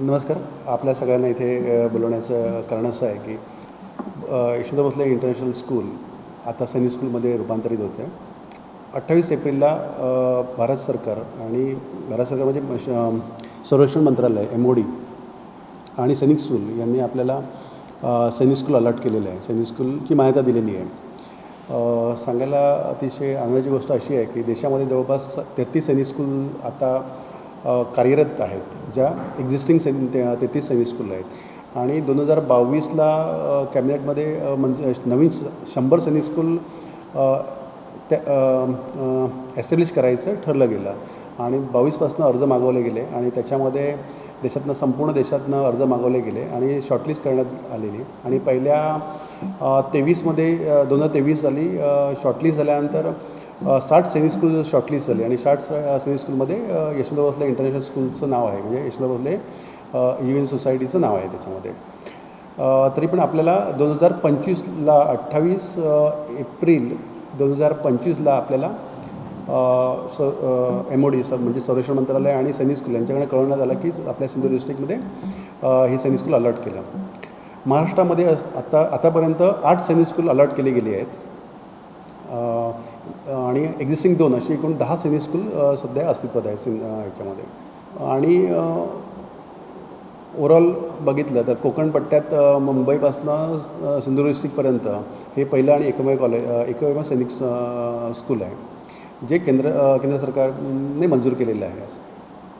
नमस्कार. आपल्या सगळ्यांना इथे बोलवण्याचं कारण असं आहे की यशोदा भोसले इंटरनॅशनल स्कूल आता सैनिक स्कूलमध्ये रूपांतरित होते. आहे अठ्ठावीस एप्रिलला भारत सरकार आणि भारत सरकार म्हणजे संरक्षण मंत्रालय एम ओ डी आणि सैनिक स्कूल यांनी आपल्याला सैनिक स्कूल अलर्ट केलेलं आहे. सैनिक स्कूलची मान्यता दिलेली आहे. सांगायला अतिशय आनंदाची गोष्ट अशी आहे की देशामध्ये जवळपास तेहतीस सैनिक स्कूल आता कार्यरत आहेत ज्या एक्झिस्टिंग सैन ते तेहतीस सैनिक स्कूल आहेत. आणि दोन हजार बावीसला कॅबिनेटमध्ये म्हणजे नवीन शंभर सैनिक स्कूल त्या एस्टॅब्लिश करायचं ठरलं गेलं. आणि बावीसपासून अर्ज मागवले गेले आणि त्याच्यामध्ये देशातनं संपूर्ण देशातनं अर्ज मागवले गेले आणि शॉर्टलिस्ट करण्यात आलेली. आणि पहिल्या तेवीसमध्ये दोन हजार तेवीस साली शॉर्टलिस्ट झाल्यानंतर साठ सैनिक स्कूल शॉर्टलिस्ट झाली आणि साठ स- स्कूलमध्ये अ, भोसले इंटरनॅशनल स्कूलचं नाव आहे. म्हणजे यशवंत भोसले यू एन सोसायटीचं नाव आहे त्याच्यामध्ये. तरी पण आपल्याला दोन हजार पंचवीसला अठ्ठावीस एप्रिल दोन हजार पंचवीसला आपल्याला स एम ओ डी स म्हणजे संरक्षण मंत्रालय आणि सैनिक स्कूल यांच्याकडे कळवण्यात आलं की आपल्या सिंधू डिस्ट्रिक्टमध्ये हे सैनिक स्कूल अलर्ट केलं. महाराष्ट्रामध्ये अस- आता आतापर्यंत आठ सैनिक स्कूल अलर्ट केले गेली आहेत. आणि एक्झिस्टिंग दोन अशी एकूण दहा सिनी स्कूल सध्या अस्तित्वात आहे सिं ह्याच्यामध्ये. याच्यामध्ये आणि ओव्हरऑल बघितलं तर कोकण पट्ट्यात मुंबईपासनं सिंधुदुर्ग डिस्ट्रिक्टपर्यंत हे पहिलं आणि एकमेव कॉलेज एकमेव सैनिक स्कूल आहे. जे केंद्र केंद्र सरकारने मंजूर केलेलं आहे.